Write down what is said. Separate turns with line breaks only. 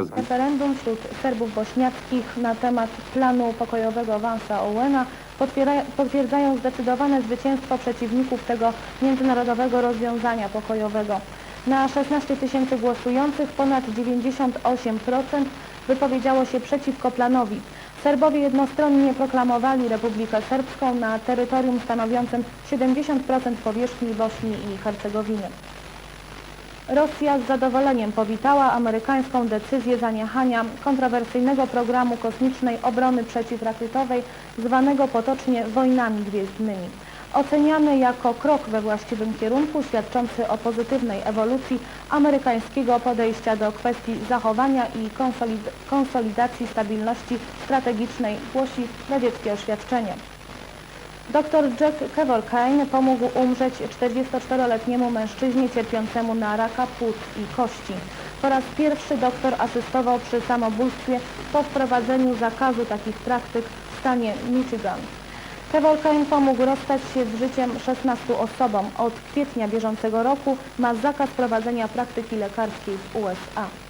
rozbić.
Referendum wśród Serbów bośniackich na temat planu pokojowego Vansa Owena potwierdzają zdecydowane zwycięstwo przeciwników tego międzynarodowego rozwiązania pokojowego. Na 16 tysięcy głosujących ponad 98% wypowiedziało się przeciwko planowi. Serbowie jednostronnie proklamowali Republikę Serbską na terytorium stanowiącym 70% powierzchni Bośni i Hercegowiny. Rosja z zadowoleniem powitała amerykańską decyzję zaniechania kontrowersyjnego programu kosmicznej obrony przeciwrakietowej zwanego potocznie wojnami gwiezdnymi. Oceniany jako krok we właściwym kierunku świadczący o pozytywnej ewolucji amerykańskiego podejścia do kwestii zachowania i konsolid- konsolidacji stabilności strategicznej, głosi radzieckie oświadczenie. Dr Jack Kevorkian pomógł umrzeć 44-letniemu mężczyźnie cierpiącemu na raka płuc i kości. Po raz pierwszy doktor asystował przy samobójstwie po wprowadzeniu zakazu takich praktyk w stanie Michigan. Kevorkian pomógł rozstać się z życiem 16 osobom. Od kwietnia bieżącego roku ma zakaz prowadzenia praktyki lekarskiej w USA.